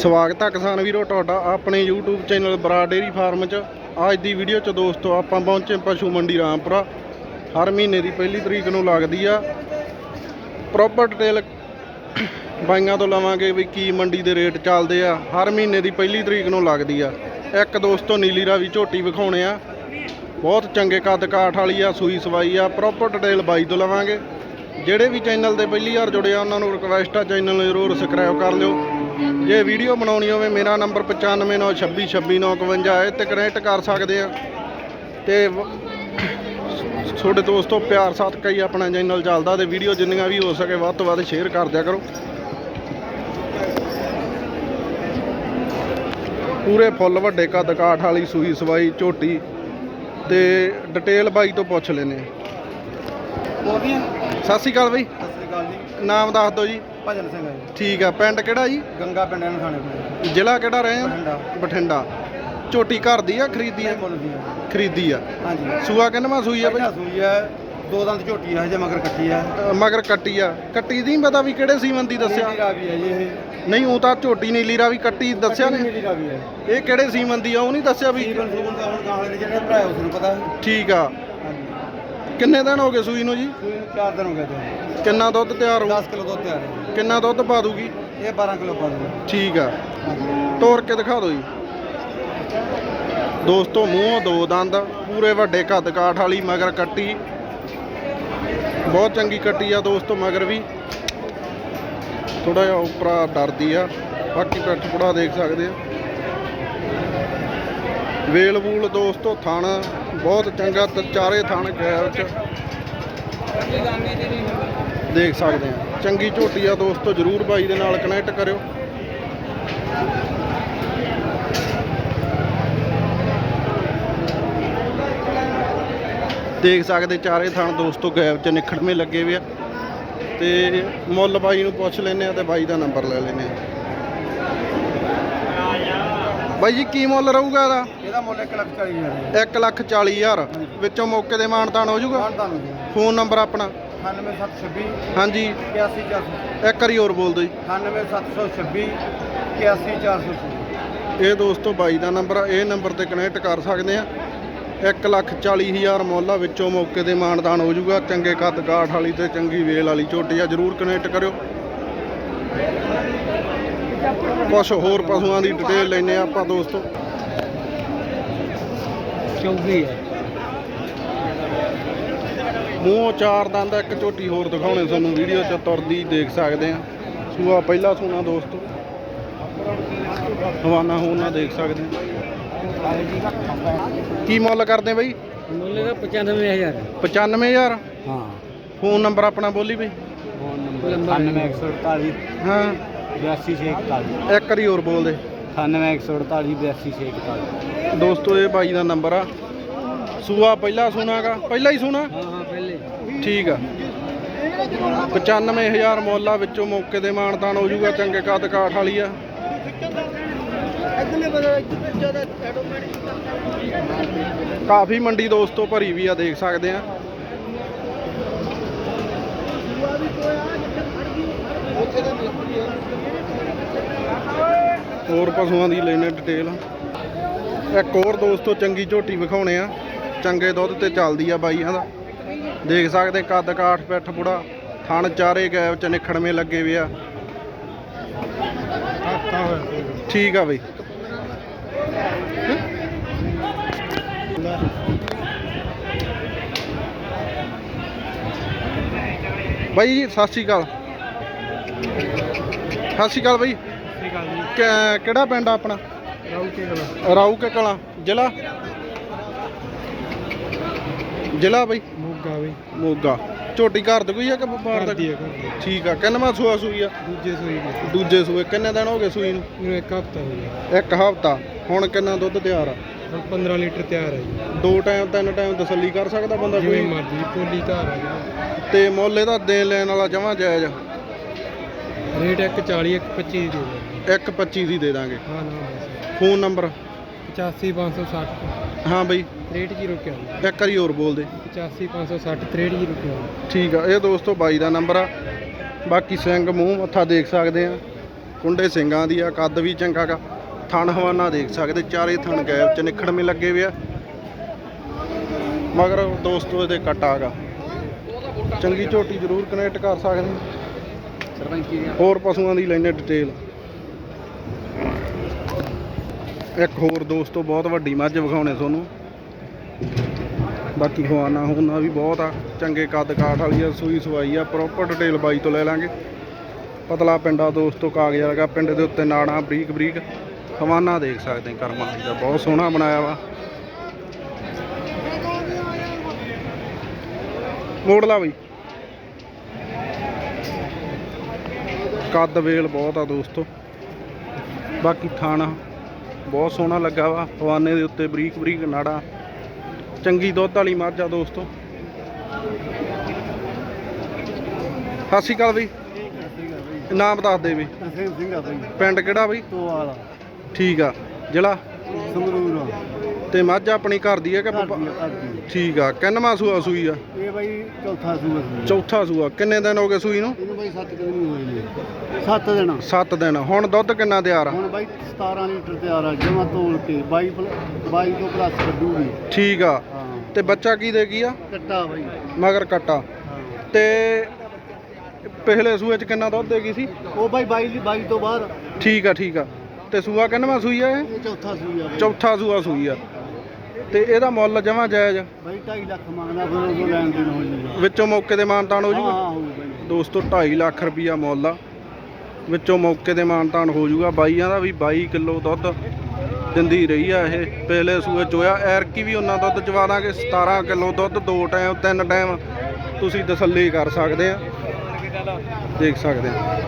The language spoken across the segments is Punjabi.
ਸਵਾਗਤ ਹੈ ਕਿਸਾਨ ਵੀਰੋ ਤੁਹਾਡਾ ਆਪਣੇ YouTube ਚੈਨਲ ਬਰਾ ਡੇਰੀ ਫਾਰਮ 'ਚ। ਅੱਜ ਦੀ ਵੀਡੀਓ 'ਚ ਦੋਸਤੋ ਆਪਾਂ ਪਹੁੰਚੇ ਪਸ਼ੂ ਮੰਡੀ ਰਾਮਪੁਰਾ। ਹਰ ਮਹੀਨੇ ਦੀ ਪਹਿਲੀ ਤਰੀਕ ਨੂੰ ਲੱਗਦੀ ਆ। ਪ੍ਰੋਪਰ ਡਿਟੇਲ ਬਾਈਆਂ ਤੋਂ ਲਵਾਂਗੇ ਵੀ ਕੀ ਮੰਡੀ ਦੇ ਰੇਟ ਚੱਲਦੇ ਆ। ਹਰ ਮਹੀਨੇ ਦੀ ਪਹਿਲੀ ਤਰੀਕ ਨੂੰ ਲੱਗਦੀ ਆ। ਇੱਕ ਦੋਸਤੋ ਨੀਲੀ ਰਾਵੀ ਝੋਟੀ ਵਿਖਾਉਣੇ ਆ। ਬਹੁਤ ਚੰਗੇ ਕੱਦ ਕਾਠ ਵਾਲੀ ਆ, ਸੂਈ ਸਵਾਈ ਆ। ਪ੍ਰੋਪਰ ਡਿਟੇਲ ਬਾਈ ਤੋਂ ਲਵਾਂਗੇ। ਜਿਹੜੇ ਵੀ ਚੈਨਲ ਤੇ ਪਹਿਲੀ ਵਾਰ ਜੁੜੇ ਆ, ਉਹਨਾਂ ਨੂੰ ਰਿਕਵੈਸਟ ਆ ਚੈਨਲ ਨੂੰ ਜ਼ਰੂਰ ਸਬਸਕ੍ਰਾਈਬ ਕਰ ਲਿਓ। ਜੇ ਵੀਡੀਓ ਬਣਾਉਣੀ ਹੋਵੇ, ਮੇਰਾ ਨੰਬਰ 9596262951 ਹੈ ਤੇ ਕਨੈਕਟ ਕਰ ਸਕਦੇ ਆ। ਤੇ ਤੁਹਾਡੇ ਦੋਸਤੋ, ਪਿਆਰ ਸਾਥ ਕਈ ਆਪਣਾ ਚੈਨਲ ਚੱਲਦਾ ਤੇ ਵੀਡੀਓ ਜਿੰਨੀਆਂ ਵੀ ਹੋ ਸਕੇ ਵੱਧ ਤੋਂ ਵੱਧ ਸ਼ੇਅਰ ਕਰ ਦਿਆ ਕਰੋ। ਪੂਰੇ ਫੁੱਲ, ਵੱਡੇ ਕੱਦ ਕਾਠ ਵਾਲੀ ਸੂਈ ਸਵਾਈ, ਝੋਟੀ ਤੇ ਡਿਟੇਲ ਬਾਈ ਤੋਂ ਪੁੱਛ ਲੈਨੇ ਸਤਿ ਸ਼੍ਰੀ ਅਕਾਲ ਬਾਈ। ਅਕਾਲ ਜੀ। ਨਾਮ ਦੱਸ ਦਿਓ ਜੀ। ਭਜਨ ਸਿੰਘ ਹੈ ਜੀ। ਠੀਕ ਆ ਪਿੰਡ ਕਿਹੜਾ ਜੀ? ਗੰਗਾ ਪਿੰਡ ਨੂੰ ਖਾਣੇ ਪਿੰਡ ਜ਼ਿਲ੍ਹਾ ਕਿਹੜਾ ਰਹੇ ਆ ਬਠਿੰਡਾ। ਬਠਿੰਡਾ। ਝੋਟੀ ਘਰ ਦੀ ਆ ਖਰੀਦੀ ਆ? ਇਹ ਮੁੱਲ ਦੀ ਹੈ ਖਰੀਦੀ ਆ। ਹਾਂਜੀ। ਸੂਆ ਕਿੰਨਵਾਂ ਸੂਈ ਆ ਪਹਿਲਾਂ ਬਈ ਸੂਈ ਹੈ ਦੋ ਦੰਦ ਝੋਟੀ ਹੈ ਹਜੇ ਮਗਰ ਕੱਟੀ ਹੈ ਮਗਰ ਕੱਟੀ ਆ। ਕੱਟੀ ਦੀ ਨੀ ਪਤਾ ਵੀ ਕਿਹੜੇ ਸੀਮਨ ਦੀ ਦੱਸਿਆ? ਨੀਲੀ ਰਾਵੀ ਹੈ ਜੀ ਇਹ। ਨਹੀਂ ਉਹ ਤਾਂ ਝੋਟੀ ਨੀਲੀ ਰਾ ਵੀ ਕੱਟੀ ਦੱਸਿਆ ਕੱਟੀ ਨੇ ਨੀਲੀ ਰਾਵੀ ਹੈ ਇਹ ਕਿਹੜੇ ਸੀਮਨ ਦੀ ਆ ਉਹ ਨਹੀਂ ਦੱਸਿਆ ਵੀ ਜੀਵਨ ਜੀਵਨ ਦਾ ਹੁਣ ਗਾਹਲੇ ਦੇ ਜਿਹੜੇ ਭਰਾ ਉਸ ਨੂੰ ਪਤਾ। ਹੈ ਠੀਕ ਆ। ਕਿੰਨੇ ਦਿਨ ਹੋ ਗਏ ਸੂਈ ਨੂੰ ਜੀ? ਸੂਈ ਨੂੰ 4 ਦਿਨ ਹੋ ਗਏ ਤੇ ਕਿੰਨਾ ਦੁੱਧ ਤਿਆਰ ਹੋਊ? 10 ਕਿਲੋ ਦੁੱਧ ਤਿਆਰ ਹੈ ਕਿੰਨਾ ਦੁੱਧ ਪਾ ਦੂਗੀ? ਇਹ 12 ਕਿਲੋ ਪਾ ਦਿਓ ਠੀਕ ਆ। ਤੋੜ ਕੇ ਦਿਖਾ ਦਿਓ ਜੀ। ਦੋਸਤੋ ਮੂੰਹ ਦੋ ਦੰਦ ਪੂਰੇ ਵੱਡੇ ਕੱਦ ਕਾਠ ਵਾਲੀ ਮਗਰ ਕੱਟੀ। ਬਹੁਤ ਚੰਗੀ ਕੱਟੀ ਆ ਦੋਸਤੋ ਮਗਰ ਵੀ। ਥੋੜਾ ਜਿਹਾ ਉਪਰਾ ਡਰਦੀ ਆ। ਬਾਕੀ ਪਿੱਠ ਪੁੜਾ ਦੇਖ ਸਕਦੇ ਆ। ਵੇਲ ਵੂਲ ਦੋਸਤੋ ਥਣ। ਬਹੁਤ ਚੰਗਾ ਚਾਰੇ ਥਾਣ ਗੈਰ ਚ ਦੇਖ ਸਕਦੇ ਆ। ਚੰਗੀ ਝੋਟੀ ਆ ਦੋਸਤੋ, ਜਰੂਰ ਬਾਈ ਦੇ ਨਾਲ ਕਨੈਕਟ ਕਰਿਓ। ਦੇਖ ਸਕਦੇ ਚਾਰੇ ਥਾਣ ਦੋਸਤੋ ਗੈਬ ਚ ਨਿਖੜਵੇਂ ਲੱਗੇ ਵੀ ਆ। ਤੇ ਮੁੱਲ ਬਾਈ ਨੂੰ ਪੁੱਛ ਲੈਨੇ ਆ ਤੇ ਬਾਈ ਦਾ ਨੰਬਰ ਲੈ ਲੈਨੇ ਆ। ਬਾਈ ਜੀ ਕੀ ਮੁੱਲ ਰਹੂਗਾ ਇਹਦਾ? ਇਹਦਾ ਮੁੱਲ 1 ਲੱਖ 40 ਹਜ਼ਾਰ 1 ਲੱਖ 40 ਹਜ਼ਾਰ। ਵਿੱਚੋਂ ਮੌਕੇ ਦੇ ਮਾਨਤਾਨ ਹੋ ਜਾਊਗਾ? ਫੋਨ ਨੰਬਰ ਆਪਣਾ? 98726 ਹਾਂਜੀ। 81400 ਇੱਕ ਵਾਰੀ ਹੋਰ ਬੋਲ ਦਿਓ ਜੀ। 98726 81400 ਇਹ ਦੋਸਤੋ ਬਾਈ ਦਾ ਨੰਬਰ ਆ ਇਹ ਨੰਬਰ ਤੇ ਕਨੈਕਟ ਕਰ ਸਕਦੇ ਆ। 1 ਲੱਖ 40 ਹਜ਼ਾਰ ਮੁੱਲ ਆ ਵਿੱਚੋਂ ਮੌਕੇ ਦੇ ਮਾਨਦਾਨ ਹੋ ਜਾਊਗਾ। ਚੰਗੇ ਕੱਦ ਕਾਠ ਵਾਲੀ ਤੇ ਚੰਗੀ ਵੇਲ ਵਾਲੀ ਝੋਟੀ ਆ ਜਰੂਰ ਕਨੈਕਟ ਕਰਿਓ। ਕੁਛ ਹੋਰ ਪਸ਼ੂਆਂ ਦੀ ਡਿਟੇਲ ਲੈਨੇ ਆ ਆਪਾਂ ਦੋਸਤੋ। ਚੌਗੀ ਹੈ? ਮੂੰਹੋਂ ਚਾਰ ਦੰਦ ਇੱਕ ਝੋਟੀ ਹੋਰ ਦਿਖਾਉਣੇ ਤੁਹਾਨੂੰ ਵੀਡੀਓ 'ਚ ਤੁਰਦੀ ਦੇਖ ਸਕਦੇ ਆ ਸੂਆ ਪਹਿਲਾ ਸੂਣਾ ਦੋਸਤੋ। ਹਵਾਨਾ ਹੋਣਾ ਦੇਖ ਸਕਦੇ ਆ ਕੀ ਮੁੱਲ ਕਰਦੇ ਬਈ? ਮੁੱਲ ਦਾ 95000 95000 ਹਾਂ। ਫੋਨ ਨੰਬਰ ਆਪਣਾ ਬੋਲੀ ਬਈ। ਫੋਨ ਨੰਬਰ 98148 ਹਾਂ। 82641 ਇੱਕ ਵਾਰੀ ਹੋਰ ਬੋਲ ਦੇ 98148 82641 ਦੋਸਤੋ ਇਹ ਬਾਈ ਦਾ ਨੰਬਰ ਆ। ਸੂਆ ਪਹਿਲਾ ਸੁਣਾਗਾ ਪਹਿਲਾ ਹੀ ਸੁਣਾ ਹਾਂ ਹਾਂ ਪਹਿਲੇ ਠੀਕ ਆ। 95000 ਮੁੱਲ ਵਿੱਚੋਂ ਮੌਕੇ ਦੇ ਮਾਨਤਾਨ ਹੋ ਜਾਊਗਾ ਚੰਗੇ ਕੱਦ ਕਾਠ ਵਾਲੀ ਆ। ਕਾਫੀ ਮੰਡੀ ਦੋਸਤੋ ਭਰੀ ਵੀ ਆ ਦੇਖ ਸਕਦੇ ਆ। ਹੋਰ ਪਸ਼ੂਆਂ ਦੀ ਲੈਣੇ ਡਿਟੇਲ। ਇੱਕ ਹੋਰ ਦੋਸਤੋ ਚੰਗੀ ਝੋਟੀ ਵਿਖਾਉਣੇ ਆ। ਚੰਗੇ ਦੁੱਧ ਤੇ ਚੱਲਦੀ ਆ ਬਾਈਆਂ ਦਾ। ਦੇਖ ਸਕਦੇ ਕੱਦ ਕਾਠ, ਪਿੱਠ ਬੁੜਾ, ਥਣ ਚਾਰੇ ਗੈਬ ਚ ਨਿਖੜਵੇਂ ਲੱਗੇ ਵੇ ਆ। ਠੀਕ ਆ ਬਈ। ਬਾਈ ਜੀ, ਸਤਿ ਸ਼੍ਰੀ ਅਕਾਲ। ਸਤਿ ਸ਼੍ਰੀ ਅਕਾਲ ਬਾਈ। ਕਿ- ਕਿਹੜਾ ਪਿੰਡ ਆ ਆਪਣਾ? ਰਾਊ ਕੇ ਕਲਾਂ। ਜ਼ਿਲ੍ਹਾ? ਜ਼ਿਲ੍ਹਾ ਬਈ? ਮੋਗਾ ਵੀ ਮੋਗਾ। ਝੋਟੀ ਘਰ ਦੀ ਕੋਈ ਆ ਕਿ ਵਪਾਰ ਦਾ ਹੈ ਠੀਕ ਆ। ਕਿੰਨਵਾਂ ਸੂਆ ਸੂਈ ਆ? ਦੂਜੇ ਸੂਈ ਦੀ। ਦੂਜੇ ਸੂਏ। ਕਿੰਨੇ ਦਿਨ ਹੋ ਗਏ ਸੂਈ ਨੂੰ? ਇੱਕ ਹਫਤਾ ਹੋ ਗਿਆ। ਇੱਕ ਹਫ਼ਤਾ। ਹੁਣ ਕਿੰਨਾ ਦੁੱਧ ਤਿਆਰ ਆ? ਹੁਣ 15 ਲੀਟਰ ਤਿਆਰ ਹੈ ਜੀ। ਦੋ ਟਾਈਮ ਤਿੰਨ ਟਾਈਮ ਤਸੱਲੀ ਕਰ ਸਕਦਾ ਬੰਦਾ ਜਿਵੇਂ ਕੋਈ ਮਰਜ਼ੀ ਪੋਲੀ ਧਾਰ ਆ ਜੀ। ਤੇ ਮੁੱਲ ਇਹਦਾ ਦੇਣ ਲੈਣ ਵਾਲਾ ਜਮਾਂ ਜਾਇਜ਼ ਰੇਟ 140 125 ਦੀ ਦੇ ਦਿਓ। 1.25 ਦੀ ਦੇ ਦਾਂਗੇ। ਹਾਂ ਨਾ ਬਸ ਫੋਨ ਨੰਬਰ? 85560 ਹਾਂ ਬਈ। 630 ਇੱਕ ਵਾਰੀ ਹੋਰ ਬੋਲ ਦੇ। 85560 630 ਠੀਕ ਆ ਇਹ ਦੋਸਤੋ ਬਾਈ ਦਾ ਨੰਬਰ ਆ। ਬਾਕੀ ਸਿੰਘ ਮੂੰਹ ਮੱਥਾ ਦੇਖ ਸਕਦੇ ਆ। ਕੁੰਡੇ ਸਿੰਘਾਂ ਦੀ ਆ ਕੱਦ ਵੀ ਚੰਗਾ ਗਾ। ਥਣ ਹਵਾਨਾ ਦੇਖ ਸਕਦੇ ਚਾਰੇ ਥਣ ਗੈਪ ਚ ਨਿਖੜਵੇਂ ਲੱਗੇ ਵੇ ਆ। ਮਗਰ ਦੋਸਤੋ ਇਹਦੇ ਕਟਾ ਗਾ। ਚੰਗੀ ਝੋਟੀ ਜ਼ਰੂਰ ਕਨੈਕਟ ਕਰ ਸਕਦੇ ਸਰਪੰਚੀ ਦੀਆਂ? ਹੋਰ ਪਸ਼ੂਆਂ ਦੀ ਲੈਣੇ ਡਿਟੇਲ। ਇੱਕ ਹੋਰ ਦੋਸਤੋ ਬਹੁਤ ਵੱਡੀ ਮੱਝ ਵਿਖਾਉਣੇ ਤੁਹਾਨੂੰ। ਬਾਕੀ ਖਵਾਨਾ ਹੋਣਾ ਵੀ ਬਹੁਤ ਆ। ਚੰਗੇ ਕੱਦ ਕਾਠ ਵਾਲੀ ਆ, ਸੂਈ ਸਵਾਈ ਆ ਪ੍ਰੋਪਰ ਡਿਟੇਲ ਬਾਈ ਤੋਂ ਲੈ ਲਾਂਗੇ। ਪਤਲਾ ਪਿੰਡਾ ਦੋਸਤੋ ਕਾਗਜ਼ ਵਰਗਾ, ਪਿੰਡ ਦੇ ਉੱਤੇ ਨਾੜਾਂ, ਬਰੀਕ ਬਰੀਕ। ਖਵਾਨਾ ਦੇਖ ਸਕਦੇ ਕਰਮਾਂ ਦਾ, ਬਹੁਤ ਸੋਹਣਾ ਬਣਾਇਆ ਵਾ। ਮੋੜ ਲਾ ਬਈ। ਕੱਦ ਵੇਲ ਬਹੁਤ ਆ ਦੋਸਤੋ। ਬਾਕੀ ਥਾਣਾ ਬਹੁਤ ਸੋਹਣਾ ਲੱਗਾ ਵਾ। ਹਵਾਨੇ ਦੇ ਉੱਤੇ ਬਰੀਕ ਬਰੀਕ ਨਾੜਾ। ਚੰਗੀ ਦੁੱਧ ਵਾਲੀ ਮੱਝ ਆ ਦੋਸਤੋ। ਸਤਿ ਸ਼੍ਰੀ ਅਕਾਲ ਬਈ। ਨਾਮ ਦੱਸ ਦੇ ਬਈ। ਬਾਈ। ਪਿੰਡ ਕਿਹੜਾ ਬਈ? ਵਾਲਾ ਠੀਕ ਆ। ਜ਼ਿਲ੍ਹਾ? ਸੰਗਰੂਰ। ਤੇ ਮੱਝ ਆਪਣੀ ਘਰ ਦੀ ਹੈ ਕਿ ਪਪਾ- ਠੀਕ ਆ। ਕਿੰਨਵਾਂ ਸੂਆ ਸੂਈ ਆ? ਇਹ ਬਾਈ ਚੌਥਾ ਸੂਆ ਸੀ ਚੌਥਾ ਸੂਆ। ਕਿੰਨੇ ਦਿਨ ਹੋ ਗਏ ਸੂਈ ਨੂੰ? ਇਹਨੂੰ ਬਾਈ 7 ਦਿਨ ਹੋਏ ਨੇ। 7 ਦਿਨ। 7 ਦਿਨ। ਹੁਣ ਦੁੱਧ ਕਿੰਨਾ ਤਿਆਰ ਆ? ਹੁਣ ਬਾਈ 17 ਲੀਟਰ ਤਿਆਰ ਆ ਜਮਾ ਤੋਲ ਕੇ। 22 ਪਲ- 22 ਤੋਂ ਪਲੱਸ ਕੱਢੂਗੀ। ਠੀਕ ਆ। ਹਾਂ। ਤੇ ਬੱਚਾ ਕੀ ਦੇ ਕੀ ਆ? ਕੱਟਾ ਬਾਈ। ਮਗਰ ਕੱਟਾ। ਹਾਂ। ਤੇ ਪਿਛਲੇ ਸੂਏ ਚ ਕਿੰਨਾ ਦੁੱਧ ਦੇਗੀ ਸੀ? ਉਹ ਬਾਈ 22 22 ਤੋਂ ਬਾਅਦ ਠੀਕ ਆ ਠੀਕ ਆ। ਤੇ ਸੂਆ ਕਿੰਨਵਾਂ ਸੂਈ ਆ ਇਹ? ਇਹ ਚੌਥਾ ਸੂਆ ਬਾਈ। ਚੌਥਾ ਸੂਆ ਸੂਈ ਆ। ਤੇ ਇਹਦਾ ਮੁੱਲ ਜਮਾ ਜਾਇਜ਼? ਬਾਈ 2.5 ਲੱਖ ਮੰਗਦਾ ਫਿਰ ਉਹ ਲੈਣ ਦੇਣ ਹੋ ਜੂਗਾ। ਵਿੱਚੋਂ ਮੌਕੇ ਦੇ ਮਾਨਤਾਨ ਹੋ ਹਾਂ ਜੂਗਾ? ਹਾਂ ਹੋਊ ਬਾਈ ਦੋਸਤੋ 2.5 ਲੱਖ ਰੁਪਈਆ ਮੁੱਲ ਆ। ਵਿੱਚੋਂ ਮੌਕੇ ਦੇ ਮਾਨਤਾਨ ਹੋ ਜੂਗਾ। ਬਾਈਆਂ ਦਾ ਵੀ 22 ਕਿਲੋ ਦੁੱਧ ਦਿੰਦੀ ਰਹੀ ਆ ਇਹ। ਪਹਿਲੇ ਸੂਏ ਚੋਇਆ ਐਰਕੀ ਵੀ ਉਹਨਾਂ ਦੁੱਧ ਚਵਾ ਦਾਂਗੇ। 17 ਕਿਲੋ ਦੁੱਧ ਦੋ ਟਾਈਮ ਤਿੰਨ ਟਾਈਮ ਤੁਸੀਂ ਤਸੱਲੀ ਕਰ ਸਕਦੇ ਆ। ਦੇਖ ਸਕਦੇ ਆ।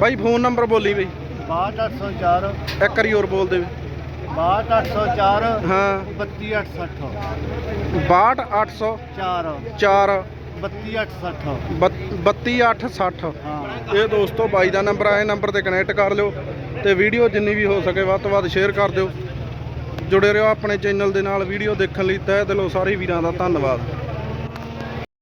ਬਾਈ ਫੋਨ ਨੰਬਰ ਬੋਲੀ ਬਈ। 62804 ਇੱਕ ਵਾਰੀ ਹੋਰ ਬੋਲ ਦੇ 62804 ਹਾਂ। 32860 62800 4 4 32860 32860 ਹਾਂ। ਇਹ ਦੋਸਤੋ ਬਾਈ ਦਾ ਨੰਬਰ ਆ ਇਹ ਨੰਬਰ ਤੇ ਕਨੈਕਟ ਕਰ ਲਿਓ ਤੇ ਵੀਡੀਓ ਜਿੰਨੀ ਵੀ ਹੋ ਸਕੇ ਵੱਧ ਤੋਂ ਵੱਧ ਸ਼ੇਅਰ ਕਰ ਦਿਓ। ਜੁੜੇ ਰਹੋ ਆਪਣੇ ਚੈਨਲ ਦੇ ਨਾਲ ਵੀਡੀਓ ਦੇਖਣ ਲਈ। ਤਹਿ ਦਿਲੋਂ ਸਾਰੇ ਵੀਰਾਂ ਦਾ ਧੰਨਵਾਦ।